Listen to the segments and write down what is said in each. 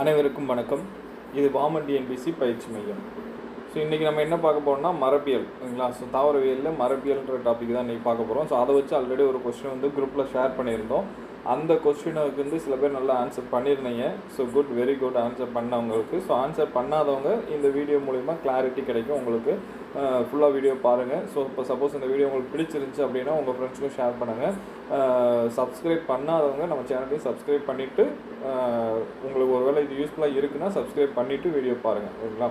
அனைவருக்கும் வணக்கம். இது வாமன் டிஎன்பிசி பயிற்சி மையம். ஸோ இன்றைக்கி நம்ம என்ன பார்க்க போகிறோம்னா மரபியல் ஓகேங்களா? ஸோ தாவரவியலில் மரபியல்ன்ற டாபிக் தான் இன்றைக்கி பார்க்க போகிறோம் ஸோ அதை வச்சு ஆல்ரெடி ஒரு கொஸ்டின் வந்து குரூப்பில் ஷேர் பண்ணியிருந்தோம். அந்த கொஸ்டினுக்கு வந்து சில பேர் நல்லா ஆன்சர் பண்ணியிருந்தீங்க. So good very good answer பண்ணவங்களுக்கு. ஸோ ஆன்சர் பண்ணாதவங்க இந்த வீடியோ மூலிமா கிளாரிட்டி கிடைக்கும் உங்களுக்கு. ஃபுல்லாக வீடியோ பாருங்கள் ஸோ இப்போ சப்போஸ் இந்த வீடியோ உங்களுக்கு பிடிச்சிருந்துச்சு அப்படின்னா உங்கள் ஃப்ரெண்ட்ஸுக்கும் ஷேர் பண்ணுங்கள் சப்ஸ்கிரைப் பண்ணாதவங்க நம்ம சேனலையும் சப்ஸ்கிரைப் பண்ணிவிட்டு உங்களுக்கு ஒருவேளை இது யூஸ்ஃபுல்லாக இருக்குன்னா சப்ஸ்கிரைப் பண்ணிவிட்டு வீடியோ பாருங்கள் ஓகேங்களா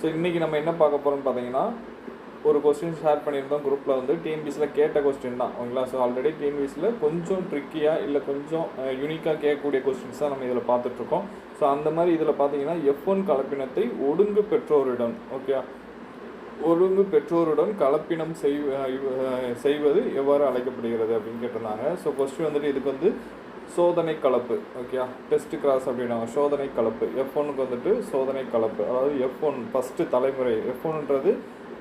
ஸோ இன்றைக்கி நம்ம என்ன பார்க்க போகிறோம்னு பார்த்தீங்கன்னா ஒரு கொஸ்டின் ஷேர் பண்ணியிருந்தோம் குரூப்பில் வந்து. டிஎன்பிசியில் கேட்ட கொஸ்டின் தான். ஓகேங்களா? ஸோ ஆல்ரெடி டிஎன்பிஸில் கொஞ்சம் ட்ரிக்கியாக இல்லை கொஞ்சம் யூனிக்காக கேட்கக்கூடிய கொஸ்டின்ஸ் தான் நம்ம இதில் பார்த்துட்ருக்கோம். ஸோ அந்த மாதிரி இதில் பார்த்தீங்கன்னா எஃப் ஒன் கலப்பினத்தை ஒடுங்கு பெற்றோரிடம் ஓகே ஒழுங்கு பெற்றோருடன் கலப்பினம் செய் செய்வது எவ்வாறு அழைக்கப்படுகிறது அப்படின்னு கேட்டிருந்தாங்க. ஸோ கொஸ்டின் வந்துட்டு இதுக்கு வந்து சோதனை கலப்பு ஓகேயா டெஸ்ட் கிராஸ் அப்படின்னாங்க சோதனை கலப்பு. எஃப் ஒன்னுக்கு வந்துட்டு சோதனை கலப்பு. அதாவது எஃப் ஒன் ஃபஸ்ட்டு தலைமுறை. எஃப் ஒன்றது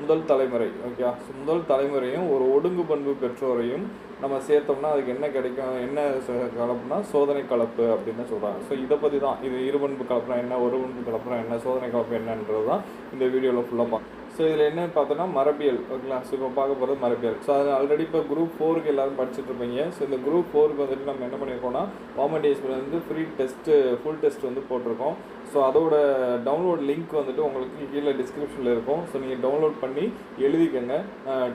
முதல் தலைமுறை ஓகே முதல் தலைமுறையும் ஒரு ஒடுங்கு பண்பு பெற்றோரையும் நம்ம சேர்த்தோம்னா அதுக்கு என்ன கிடைக்கும் என்ன கலப்புனா சோதனை கலப்பு அப்படின்னு சொல்கிறாங்க ஸோ இதை பற்றி தான் இது இருபண்பு கலப்புனா என்ன ஒரு பண்பு கலப்புனா என்ன சோதனை கலப்பு என்னன்றது தான் இந்த வீடியோவில் ஃபுல்லாக பார்க்க ஸோ இதில் என்ன பார்த்தோன்னா மரபியல் ஓகேங்களா ஸோ இப்போ பார்க்க போகிறது மரபியல். ஸோ அது ஆல்ரெடி இப்போ குரூப் ஃபோருக்கு எல்லாரும் படிச்சுட்டு இருப்பீங்க. ஸோ இந்த குரூப் ஃபோருக்கு வந்துட்டு நம்ம என்ன பண்ணியிருக்கோம்னா கவர்மெண்ட் வந்து ஃப்ரீ டெஸ்ட்டு ஃபுல் டெஸ்ட் வந்து போட்டிருக்கோம். ஸோ அதோட டவுன்லோட் லிங்க் வந்துட்டு உங்களுக்கு கீழே டிஸ்கிரிப்ஷனில் இருக்கும். ஸோ நீங்கள் டவுன்லோட் பண்ணி எழுதிக்கங்க.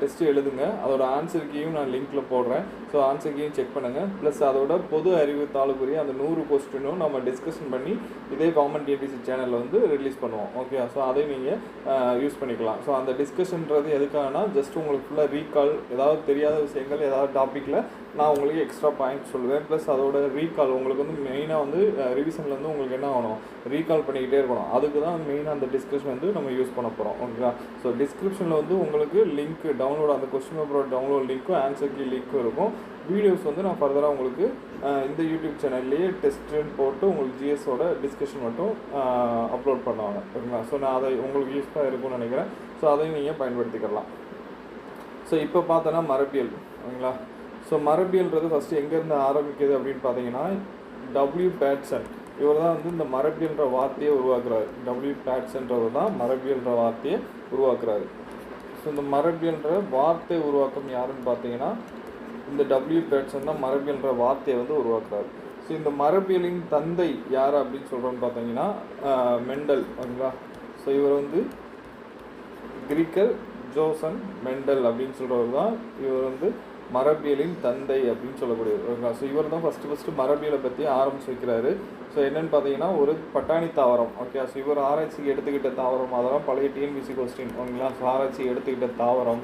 டெஸ்ட்டு எழுதுங்க. அதோட ஆன்சர் கீயும் நான் லிங்க்கில் போடுறேன். ஸோ ஆன்சர் கீயும் செக் பண்ணுங்கள் ப்ளஸ் அதோட பொது அறிவு தாளுக்குரிய அந்த நூறு கொஸ்டினும் நம்ம டிஸ்கஷன் பண்ணி இதே கவர்மெண்ட் டிபிசி சேனலில் வந்து ரிலீஸ் பண்ணுவோம். ஓகே ஸோ அதையும் நீங்கள் யூஸ் பண்ணிக்கலாம். ஸோ அந்த டிஸ்கஷன்றது எதுக்காகனா ஜஸ்ட் உங்களுக்கு ஃபுல்லாக ரீகால் ஏதாவது தெரியாத விஷயங்கள் ஏதாவது டாப்பிக்கில் நான் உங்களுக்கு எக்ஸ்ட்ரா பாயிண்ட் சொல்லுவேன் ப்ளஸ் அதோட ரீகால் உங்களுக்கு வந்து மெயினாக வந்து ரிவிஷனில் வந்து உங்களுக்கு என்ன ஆகணும் ரீகால் பண்ணிக்கிட்டே இருக்கணும். அதுக்கு தான் மெயினாக அந்த டிஸ்கஷன் வந்து நம்ம யூஸ் பண்ண போகிறோம் ஓகேங்களா ஸோ டிஸ்கிரிப்ஷனில் வந்து உங்களுக்கு லிங்க் டவுன்லோட் அந்த கொஸ்டின் பேப்பரோட டவுன்லோட் லிங்க்கும் ஆன்சர் கீ லிங்க்கும் இருக்கும். வீடியோஸ் வந்து நான் ஃபர்தராக உங்களுக்கு இந்த யூடியூப் சேனல்லையே டெஸ்ட்டுன்னு போட்டு உங்களுக்கு ஜிஎஸோட டிஸ்கஷன் மட்டும் அப்லோட் பண்ணுவாங்க. ஓகேங்களா ஸோ நான் அதை உங்களுக்கு யூஸ்ஃபுல்லாக இருக்கும்னு நினைக்கிறேன். ஸோ அதையும் நீங்கள் பயன்படுத்திக்கலாம். ஸோ இப்போ பார்த்தோன்னா மரபியல். ஓகேங்களா ஸோ மரபியல்ன்றது ஃபஸ்ட்டு எங்கேருந்து ஆரம்பிக்குது அப்படின்னு பார்த்தீங்கன்னா டபிள்யூ பேட்சன் இவர் தான் வந்து இந்த மரபியல்ன்ற வார்த்தையை உருவாக்குறாரு. டபிள்யூ பேட்சன்றவர் தான் மரபியல்ன்ற வார்த்தையை உருவாக்குறாரு. ஸோ இந்த மரபியல்ன்ற வார்த்தை உருவாக்கம் யாருன்னு பார்த்தீங்கன்னா இந்த டபிள்யூ பேட்சன் தான் மரபியல்ன்ற வார்த்தையை வந்து உருவாக்குறாரு. ஸோ இந்த மரபியலின் தந்தை யார் அப்படின்னு சொல்கிறோன்னு பார்த்தீங்கன்னா மெண்டல் ஓகேங்களா? ஸோ இவர் வந்து கிரீக்கர் ஜோசன் மெண்டல் அப்படின்னு சொல்கிறவர் தான் இவர் வந்து மரபியலின் தந்தை அப்படின்னு சொல்லக்கூடிய ஸோ இவர் தான் ஃபஸ்ட்டு ஃபஸ்ட்டு மரபியலை பற்றி ஆரம்பிச்சு வைக்கிறாரு. ஸோ என்னென்னு பார்த்தீங்கன்னா ஒரு பட்டாணி தாவரம். ஓகே ஸோ இவர் ஆராய்ச்சிக்கு எடுத்துக்கிட்ட தாவரம். அதெல்லாம் பழைய டிஎன்பிசி கொஸ்டின் ஓகேங்களா? ஸோ ஆராய்ச்சி எடுத்துக்கிட்ட தாவரம்.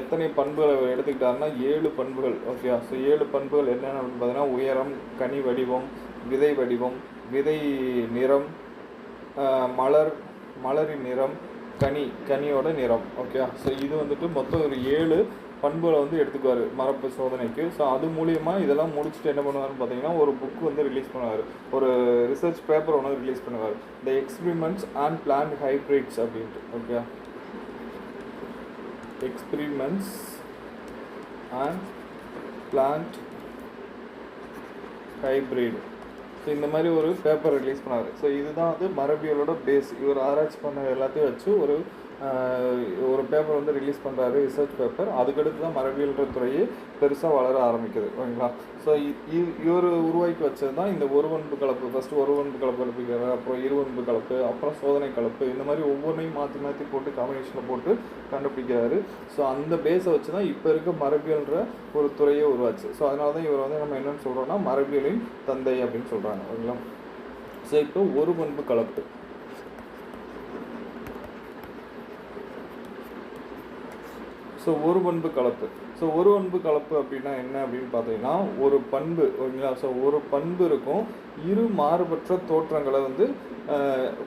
எத்தனை பண்புகளை எடுத்துக்கிட்டாருன்னா ஏழு பண்புகள். ஓகே ஸோ ஏழு பண்புகள் என்னென்ன அப்படின்னு பார்த்தீங்கன்னா உயரம் கனி வடிவம் விதை வடிவம் விதை நிறம் மலர் மலரின் நிறம் கனி கனியோட நிறம். ஓகே ஸோ இது வந்துட்டு மொத்தம் ஒரு ஏழு பண்புகளை வந்து எடுத்துக்குவார் மரபு சோதனைக்கு. ஸோ அது மூலியமாக இதெல்லாம் முடிச்சுட்டு என்ன பண்ணுவாருன்னு பார்த்தீங்கன்னா ஒரு புக் வந்து ரிலீஸ் பண்ணுவார். ஒரு ரிசர்ச் பேப்பர் ஒன்று ரிலீஸ் பண்ணுவார். The experiments and plant hybrids அப்படின்ட்டு okay experiments and plant hybrid so இந்த மாதிரி ஒரு பேப்பர் ரிலீஸ் பண்ணார். ஸோ இதுதான் வந்து மரபியலோட பேஸ் இவர் ஆராய்ச்சி பண்ண எல்லாத்தையும் வச்சு ஒரு ஒரு பேப்பர் வந்து ரிலீஸ் பண்ணுறாரு ரிசர்ச் பேப்பர் அதுக்கடுத்து தான் மரபியல்ன்ற துறையே பெருசாக வளர ஆரம்பிக்குது ஓகேங்களா? ஸோ இவர் உருவாக்கி வச்சது தான் இந்த ஒருவன்பு கலப்பு. ஃபஸ்ட்டு ஒருவன்பு கலப்பு கலப்பிக்கிறார் அப்புறம் இருவன்பு கலப்பு அப்புறம் சோதனை கலப்பு. இந்த மாதிரி ஒவ்வொன்றையும் மாற்றி மாற்றி போட்டு காம்பினேஷனில் போட்டு கண்டுபிடிக்கிறாரு. ஸோ அந்த பேஸை வச்சு தான் இப்போ இருக்க மரபியல்ன்ற ஒரு துறையே உருவாச்சு. ஸோ அதனால தான் இவர் வந்து நம்ம என்னென்னு சொல்கிறோம்னா மரபியலின் தந்தை அப்படின்னு சொல்கிறாங்க ஓகேங்களா? ஸோ இப்போ ஒரு பண்பு கலப்பு. ஸோ ஒரு பண்பு கலப்பு. ஸோ ஒரு பண்பு கலப்பு அப்படின்னா என்ன அப்படின்னு பார்த்தீங்கன்னா ஒரு பண்பு ஓகேங்களா? ஸோ ஒரு பண்பு இருக்கும். இரு மாறுபட்ட தோற்றங்களை வந்து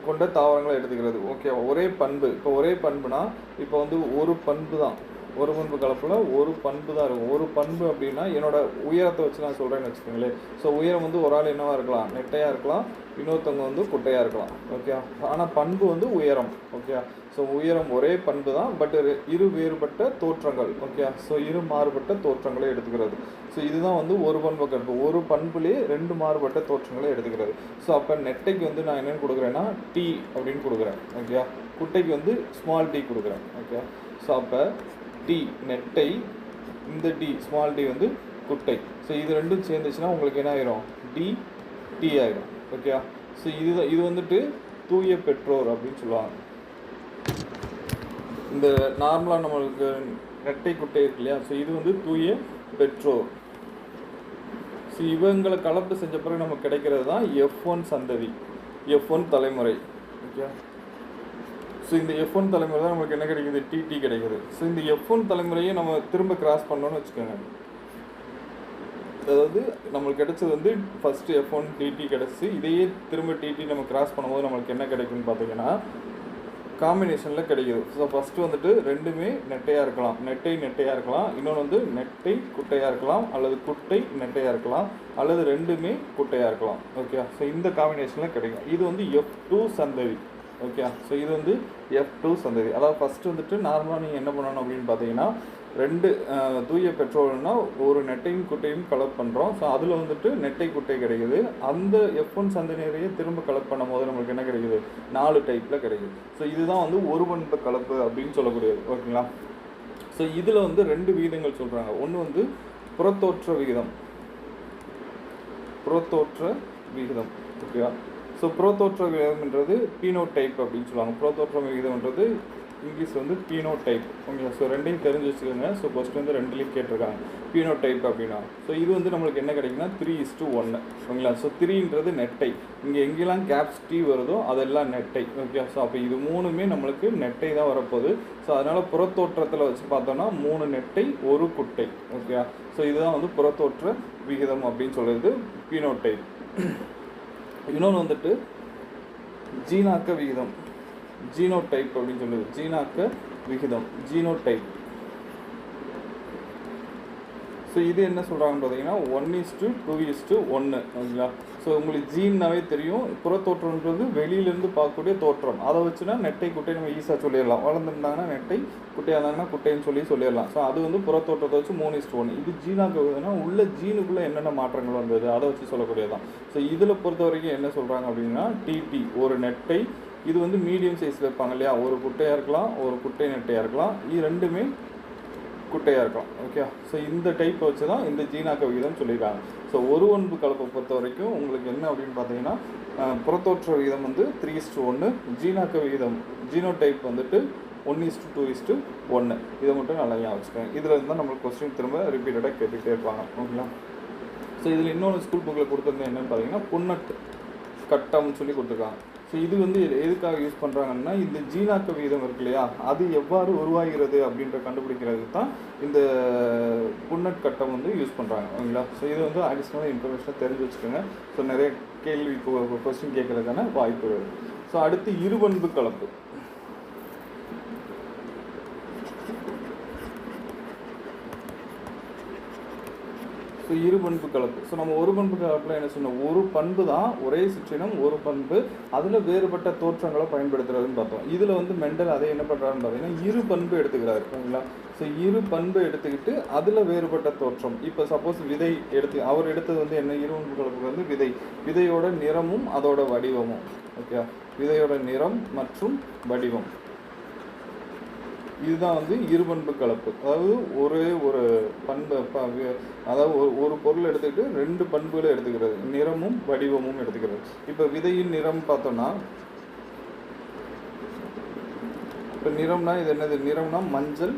கொண்ட தாவரங்களை எடுத்துக்கிறது. ஓகே ஒரே பண்பு. இப்போ ஒரே பண்புனா இப்போ வந்து ஒரு பண்பு தான் ஒரு பண்பு கலப்பில் ஒரு பண்பு தான் இருக்கும். ஒரு பண்பு அப்படின்னா என்னோட உயரத்தை வச்சு நான் சொல்கிறேன்னு வச்சுக்கோங்களேன். ஸோ உயரம் வந்து ஒரு ஆள் என்னவாக இருக்கலாம்? நெட்டையாக இருக்கலாம். இன்னொருத்தவங்க வந்து குட்டையாக இருக்கலாம். ஓகே ஆனால் பண்பு வந்து உயரம். ஓகே ஸோ உயரம் ஒரே பண்பு தான் பட் இரு வேறுபட்ட தோற்றங்கள். ஓகே ஸோ இரு மாறுபட்ட தோற்றங்களை எடுத்துக்கிறது. ஸோ இதுதான் வந்து ஒரு பண்பு கற்பு ஒரு பண்புலேயே ரெண்டு மாறுபட்ட தோற்றங்களை எடுத்துக்கிறது. ஸோ அப்போ நெட்டைக்கு வந்து நான் என்னென்னு கொடுக்குறேன்னா டி அப்படின்னு கொடுக்குறேன். ஓகே குட்டைக்கு வந்து ஸ்மால் டி கொடுக்குறேன். ஓகே ஸோ அப்போ டி நெட்டை இந்த டி ஸ்மால் டி வந்து குட்டை. ஸோ இது ரெண்டும் சேர்ந்துச்சுன்னா உங்களுக்கு என்ன ஆயிரும்? டி டி ஆயிரும். ஓகே ஸோ இது இது வந்துட்டு தூய பெற்றோர் அப்படின்னு சொல்லுவாங்க. இந்த நார்மலாக நம்மளுக்கு நெட்டை குட்டை இருக்கு இல்லையா? ஸோ இது வந்து தூய பெற்றோர். ஸோ இவங்களை கலப்பு செஞ்ச பிறகு நமக்கு கிடைக்கிறது தான் எஃப் ஒன் சந்ததி. எஃப் ஒன் தலைமுறை. ஓகே ஸோ இந்த எஃப் ஒன் தலைமுறை தான் நமக்கு என்ன கிடைக்குது? டிடி கிடைக்குது. ஸோ இந்த எஃப் ஒன் தலைமுறையை நம்ம திரும்ப கிராஸ் பண்ணோம்னு வச்சுக்கோங்க. அதாவது நம்மளுக்கு கிடைச்சது வந்து ஃபஸ்ட்டு எஃப் ஒன் டிடி கிடச்சி இதையே திரும்ப டிடி நம்ம கிராஸ் பண்ணும்போது நம்மளுக்கு என்ன கிடைக்கும்னு பார்த்தீங்கன்னா காம்பினேஷனில் கிடைக்குது. ஸோ ஃபஸ்ட்டு வந்துட்டு ரெண்டுமே நெட்டையாக இருக்கலாம். நெட்டை நெட்டையாக இருக்கலாம். இன்னொன்று வந்து நெட்டை குட்டையாக இருக்கலாம். அல்லது குட்டை நெட்டையாக இருக்கலாம். அல்லது ரெண்டுமே குட்டையாக இருக்கலாம். ஓகே ஸோ இந்த காம்பினேஷனில் கிடைக்கும். இது வந்து எஃப் டூ சந்ததி. ஓகே ஸோ இது வந்து எஃப் டூ சந்ததி. அதாவது ஃபஸ்ட்டு வந்துட்டு நார்மலாக நீங்கள் என்ன பண்ணணும் அப்படின்னு பார்த்தீங்கன்னா ரெண்டு தூய பெட்ரோல்னா ஒரு நெட்டையும் குட்டையும் கலெக்ட் பண்ணுறோம் ஸோ அதில் வந்துட்டு நெட்டை குட்டை கிடைக்குது. அந்த எஃப் ஒன் சந்ததியரையே திரும்ப கலெக்ட் பண்ணும் போது நம்மளுக்கு என்ன கிடைக்குது? நாலு டைப்பில் கிடைக்குது. ஸோ இதுதான் வந்து ஒரு பண்பு கலப்பு அப்படின்னு சொல்லக்கூடியது. ஓகேங்களா ஸோ இதில் வந்து ரெண்டு விகிதங்கள் சொல்கிறாங்க ஒன்று வந்து புறத்தோற்ற விகிதம். புறத்தோற்ற விகிதம். ஓகேவா ஸோ புறத்தோற்ற விகிதம்ன்றது பீனோ டைப் அப்படின்னு சொல்லுவாங்க. புறத்தோற்ற விகிதம்ன்றது இங்கிலீஷ் வந்து பீனோ டைப் ஓகேங்களா? ஸோ ரெண்டையும் தெரிஞ்சு வச்சுக்கோங்க. ஸோ ஃபஸ்ட் வந்து ரெண்டுலேயும் கேட்டிருக்காங்க. பீனோ டைப் அப்படின்னா. ஸோ இது வந்து நம்மளுக்கு என்ன கிடைக்குன்னா த்ரீ இஸ் டூ ஒன்று ஓகேங்களா? ஸோ த்ரீன்றது நெட்டை. இங்கே எங்கெல்லாம் கேப்ஸ் டீ வருதோ அதெல்லாம் நெட்டை. ஓகே ஸோ அப்போ இது மூணுமே நம்மளுக்கு நெட்டை தான் வரப்போகுது. ஸோ அதனால் புறத்தோற்றத்தில் வச்சு பார்த்தோம்னா மூணு நெட்டை ஒரு குட்டை. ஓகே ஸோ இதுதான் வந்து புறத்தோற்ற விகிதம் அப்படின்னு சொல்கிறது பீனோ டைப் இன்னொன்று வந்துட்டு ஜீனாக்க விகிதம். ஜீனோ டைப் அப்படின்னு சொல்லுது ஜீனாக்க விகிதம். ஜீனோ டைப் ஸோ இது என்ன சொல்கிறாங்கன்னு பார்த்தீங்கன்னா one is to two is to ஒன்று ஓகேங்களா ஸோ உங்களுக்கு ஜீன்னாவே தெரியும். புறத்தோற்றம்ன்றது வெளியிலேருந்து பார்க்கக்கூடிய தோற்றம். அதை வச்சுனா நெட்டை குட்டை நம்ம ஈஸியாக சொல்லிடலாம். வளர்ந்துருந்தாங்கன்னா நெட்டை குட்டையாக இருந்தாங்கன்னா குட்டைன்னு சொல்லி சொல்லிடலாம். ஸோ அது வந்து புறத்தோற்றத்தை வச்சு மூணு இஸ்ட் ஒன்று இது ஜீனாக்கு வருதுன்னா உள்ள ஜீனுக்குள்ளே என்னென்ன மாற்றங்கள் வந்தது? அதை வச்சு சொல்லக்கூடியதான் ஸோ இதில் பொறுத்த வரைக்கும் என்ன சொல்கிறாங்க அப்படின்னா டிடி ஒரு நெட்டை இது வந்து மீடியம் சைஸ் வைப்பாங்க இல்லையா? ஒரு குட்டையாக இருக்கலாம் ஒரு குட்டை நெட்டையாக இருக்கலாம். இது ரெண்டுமே குட்டையாக இருக்கலாம் ஓகே ஸோ இந்த டைப்பை வச்சு தான் இந்த ஜீனாக்க விகிதம் சொல்லியிருக்காங்க. ஸோ ஒரு ஒன்பு கலப்பை பொறுத்த வரைக்கும் உங்களுக்கு என்ன அப்படின்னு பார்த்தீங்கன்னா புறத்தோற்ற விகிதம் வந்து த்ரீ இஸ்டு ஒன்று ஜீனாக்க விகிதம் ஜீனோ டைப் வந்துட்டு one is to two is to ஒன்று இதை மட்டும் நல்லா ஞாபகம் வச்சுக்கோங்க. இதில் இருந்தால் நம்மளுக்கு கொஸ்டின் திரும்ப ரிப்பீட்டடாக கேட்டுகிட்டே இருப்பாங்க ஓகேங்களா ஸோ இதில் இன்னொன்று ஸ்கூல் புக்கில் கொடுத்துருந்தேன் என்னென்னு பார்த்தீங்கன்னா புன்னட் கட்டம்னு சொல்லி கொடுத்துருக்காங்க. ஸோ இது வந்து எது- எதுக்காக யூஸ் பண்ணுறாங்கன்னா இந்த ஜீனாக்க விகிதம் இருக்கு இல்லையா? அது எவ்வாறு உருவாகிறது அப்படின்ற கண்டுபிடிக்கிறது தான் இந்த புன்னட் கட்டம் வந்து யூஸ் பண்ணுறாங்க ஓகேங்களா? ஸோ இது வந்து அடிஷ்னல் இன்ஃபர்மேஷனை தெரிஞ்சு வச்சுக்கோங்க. ஸோ நிறைய கேள்வி கொஸ்டின் கேட்கறதுக்கான வாய்ப்பு ஸோ அடுத்து இருபண்பு கலப்பு. ஸோ இரு பண்பு கலப்பு. ஸோ நம்ம ஒரு பண்பு கலப்பில் என்ன சொன்னோம்? ஒரு பண்பு தான் ஒரே சிற்றினம் ஒரு பண்பு. அதில் வேறுபட்ட தோற்றங்களை பயன்படுத்துறதுன்னு பார்த்தோம். இதில் வந்து மெண்டல் அதை என்ன பண்ணுறாருன்னு பார்த்தீங்கன்னா இரு பண்பு எடுத்துக்கிறாரு. ஓகேங்களா ஸோ இரு பண்பு எடுத்துக்கிட்டு அதில் வேறுபட்ட தோற்றம். இப்போ சப்போஸ் விதை எடுத்து அவர் எடுத்தது வந்து என்ன? இரு பண்பு கலப்புக்கு வந்து விதை. விதையோட நிறமும் அதோட வடிவமும். ஓகே விதையோட நிறம் மற்றும் வடிவம். இதுதான் வந்து இருபண்பு கலப்பு. அதாவது ஒரே ஒரு பண்பு அதாவது ஒரு ஒரு பொருள் எடுத்துக்கிட்டு ரெண்டு பண்புகளை எடுத்துக்கிறது. நிறமும் வடிவமும் எடுத்துக்கிறது. இப்போ விதையின் நிறம் பார்த்தோம்னா இப்போ நிறம்னா இது என்னது? நிறம்னா மஞ்சள்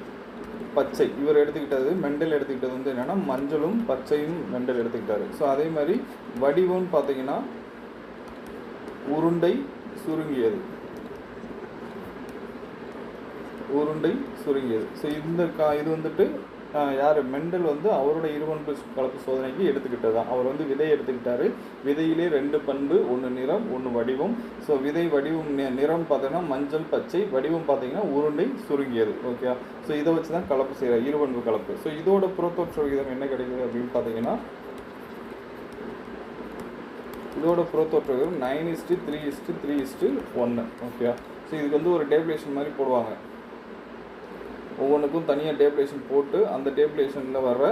பச்சை. இவர் எடுத்துக்கிட்டது மெண்டல் எடுத்துக்கிட்டது வந்து என்னென்னா மஞ்சளும் பச்சையும் மெண்டல் எடுத்துக்கிட்டாரு. ஸோ அதே மாதிரி வடிவம்னு பார்த்தீங்கன்னா உருண்டை சுருங்கியது. உருண்டை சுருங்கியது. ஸோ இந்த கா இது வந்துட்டு யார்? மெண்டல் வந்து அவரோட இருபண்பு கலப்பு சோதனைக்கு எடுத்துக்கிட்டது தான். அவர் வந்து விதை எடுத்துக்கிட்டாரு. விதையிலே ரெண்டு பண்பு ஒன்று நிறம் ஒன்று வடிவம். ஸோ விதை வடிவம் நிறம் பார்த்தீங்கன்னா மஞ்சள் பச்சை வடிவம் பார்த்தீங்கன்னா உருண்டை சுருங்கியது. ஓகே ஸோ இதை வச்சு தான் கலப்பு செய்கிறார் இருபண்பு கலப்பு. ஸோ இதோட புறத்தோற்ற விகிதம் என்ன கிடைக்குது அப்படின்னு பார்த்தீங்கன்னா இதோட புறத்தோற்ற விகிதம் nine is to three is to three is to ஒன்று ஓகே ஸோ இதுக்கு வந்து ஒரு டேபிளேஷன் மாதிரி போடுவாங்க. ஒவ்வொன்றுக்கும் தனியாக டேபிளேஷன் போட்டு அந்த டேபிளேஷனில் வர்ற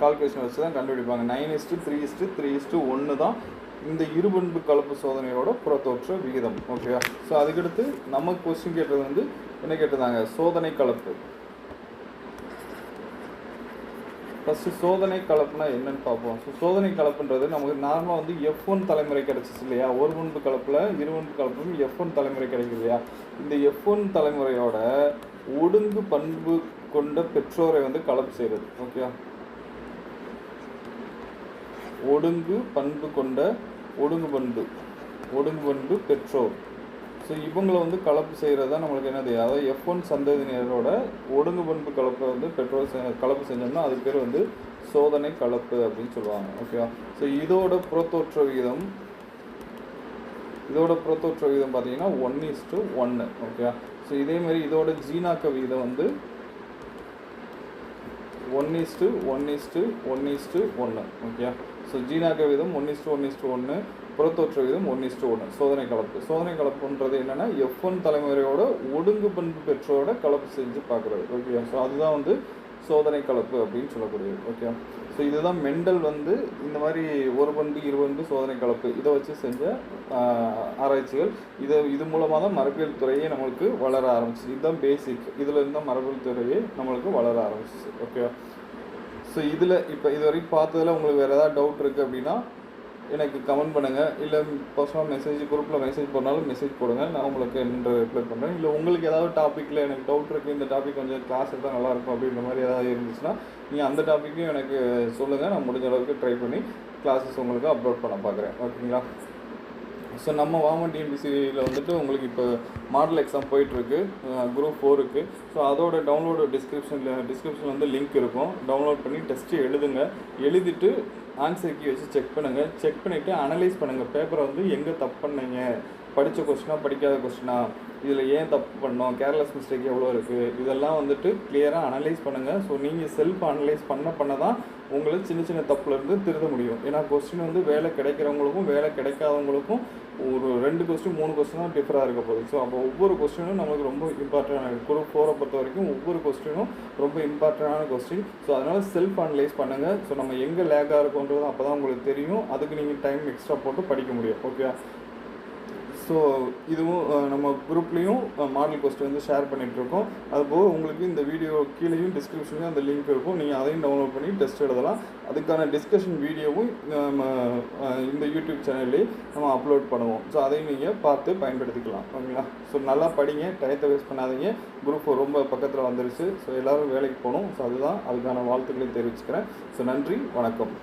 கால்குலேஷன் வச்சு தான் கண்டுபிடிப்பாங்க. Nine is to three is to three is to ஒன்று தான் இந்த இருபண்பு கலப்பு சோதனையோட புறத்தோற்ற விகிதம். ஓகேவா ஸோ அதுக்கடுத்து நம்ம கொஸ்டின் கேட்டது வந்து என்ன கேட்டிருந்தாங்க? சோதனை கலப்பு. ஃபஸ்ட்டு சோதனை கலப்புனா என்னன்னு பார்ப்போம். ஸோ சோதனை கலப்புன்றது நமக்கு நார்மலாக வந்து எஃப் ஒன் தலைமுறை கிடச்சிச்சு இல்லையா? ஒரு முன்பு கலப்பில் இருவன்பு கலப்பும் எஃப் ஒன் தலைமுறை கிடைக்குது இல்லையா? இந்த எஃப் ஒன் தலைமுறையோட ஒடுங்கு பண்பு கொண்ட பெற்றோரை வந்து கலப்பு செய்கிறது ஓகே ஒடுங்கு பண்பு கொண்ட ஒடுங்கு பண்பு ஒடுங்கு பண்பு பெற்றோர். ஸோ இவங்களை வந்து கலப்பு செய்கிறது தான் நம்மளுக்கு என்னது? அதாவது எஃப் ஒன் சந்ததியினரோட ஒடுங்கு பண்பு கலப்பை வந்து பெற்றோர் கலப்பு செஞ்சோம்னா அது பேர் வந்து சோதனை கலப்பு அப்படின்னு சொல்லுவாங்க ஓகேவா ஸோ இதோட புறத்தோற்ற விகிதம் இதோட புறத்தோற்ற விகிதம் பார்த்தீங்கன்னா ஒன் இஸ் டு ஒன்று ஓகேவா ஸோ இதே மாதிரி இதோட ஜீனாக்க விகிதம் வந்து one is to one is to one is to ஒன்று ஓகே ஸோ ஜீனாக்க கவிதம் one is to one is to ஒன்று புறத்தோற்ற விதம் ஒன் இஸ்டு ஒன்று சோதனை கலப்பு. சோதனை கலப்புன்றது என்னென்னா எஃப் ஒன் தலைமுறையோட ஒடுங்கு பண்பு பெற்றோட கலப்பு செஞ்சு பார்க்குறது. ஓகே ஸோ அதுதான் வந்து சோதனை கலப்பு அப்படின்னு சொல்லக்கூடியது ஓகே ஸோ இதுதான் மெண்டல் வந்து இந்த மாதிரி ஒரு பண்பு இரு பண்பு சோதனை கலப்பு. இதை வச்சு செஞ்ச ஆராய்ச்சிகள். இதை இது மூலமாக தான் மரபியல் துறையே நம்மளுக்கு வளர ஆரம்பிச்சு இதுதான் பேசிக் இதில் இருந்தால் மரபியல் துறையே நம்மளுக்கு வளர ஆரம்பிச்சிச்சு ஓகே ஸோ இதில் இப்போ இது வரைக்கும் உங்களுக்கு வேறு ஏதாவது டவுட் இருக்குது அப்படின்னா எனக்கு கமெண்ட் பண்ணுங்கள் இல்லை பர்சனல் மெசேஜ் குரூப்பில் மெசேஜ் போனாலும் மெசேஜ் போடுங்க நான் உங்களுக்கு என்னென்று ரிப்ளை பண்ணுறேன் இல்லை உங்களுக்கு ஏதாவது டாப்பிக்கில் எனக்கு டவுட் இருக்குது இந்த டாபிக் கொஞ்சம் கிளாஸ் எடுத்தால் நல்லாயிருக்கும் அப்படின்ற மாதிரி ஏதாவது இருந்துச்சுன்னா நீங்கள் அந்த டாப்பிக்கும் எனக்கு சொல்லுங்கள் நான் முடிஞ்ச அளவுக்கு ட்ரை பண்ணி கிளாஸஸ் உங்களுக்கு அப்லோட் பண்ண பார்க்குறேன் ஓகேங்களா? ஸோ நம்ம வாமன் டிஎன்பிசியில் வந்துட்டு உங்களுக்கு இப்போ மாடல் எக்ஸாம் போயிட்டுருக்கு. குரூப் ஃபோருக்கு ஸோ அதோட டவுன்லோடு டிஸ்கிரிப்ஷனில் டிஸ்கிரிப்ஷனில் வந்து லிங்க் இருக்கும். டவுன்லோட் பண்ணி டெஸ்ட்டு எழுதுங்க. எழுதிட்டு ஆன்சர் கீ வச்சு செக் பண்ணுங்கள் செக் பண்ணிவிட்டு அனலைஸ் பண்ணுங்கள் பேப்பரை வந்து எங்கே தப்பு பண்ணீங்க? படித்த கொஸ்டினா படிக்காத கொஸ்டினா இதில் ஏன் தப்பு பண்ணோம் கேர்லெஸ் மிஸ்டேக் எவ்வளோ இருக்குது இதெல்லாம் வந்துட்டு கிளியராக அனலைஸ் பண்ணுங்கள் ஸோ நீங்கள் செல்ஃப் அனலைஸ் பண்ண பண்ண தான் உங்களுக்கு சின்ன சின்ன தப்புலேருந்து திருத்த முடியும். ஏன்னா கொஸ்டின் வந்து வேலை கிடைக்கிறவங்களுக்கும் வேலை கிடைக்காதவங்களுக்கும் ஒரு ரெண்டு கொஸ்டின் மூணு கொஸ்டின் தான் டிஃபராக இருக்க போகுது. ஸோ அப்போ ஒவ்வொரு கொஸ்டினும் நமக்கு ரொம்ப இம்பார்ட்டண்டான குரூப் ஃபோரை பொறுத்த வரைக்கும் ஒவ்வொரு கொஸ்டினும் ரொம்ப இம்பார்ட்டண்டான கொஸ்டின் ஸோ அதனால் செல்ஃப் அனலைஸ் பண்ணுங்கள் ஸோ நம்ம எங்கே லேக்காக இருக்கோன்றது அப்போ தான் உங்களுக்கு தெரியும். அதுக்கு நீங்கள் டைம் எக்ஸ்ட்ரா போட்டு படிக்க முடியும். ஓகே ஸோ இதுவும் நம்ம குரூப்லேயும் மாடல் கொஸ்டின் வந்து ஷேர் பண்ணிகிட்ருக்கோம் அதுபோக உங்களுக்கு இந்த வீடியோ கீழேயும் டிஸ்கிரிப்ஷன்லையும் அந்த லிங்க் இருக்கும். நீங்கள் அதையும் டவுன்லோட் பண்ணி டெஸ்ட் எழுதலாம் அதுக்கான டிஸ்கஷன் வீடியோவும் நம்ம இந்த யூடியூப் சேனல்லே நம்ம அப்லோட் பண்ணுவோம். ஸோ அதையும் நீங்கள் பார்த்து பயன்படுத்திக்கலாம். ஓகேங்களா? ஸோ நல்லா படிங்க. டயத்தை வேஸ்ட் பண்ணாதீங்க. குரூப் ரொம்ப பக்கத்தில் வந்துருச்சு. ஸோ எல்லோரும் வேலைக்கு போகணும். ஸோ அதுதான் அதுக்கான வாழ்த்துக்களை தெரிவிச்சுக்கிறேன். ஸோ நன்றி. வணக்கம்.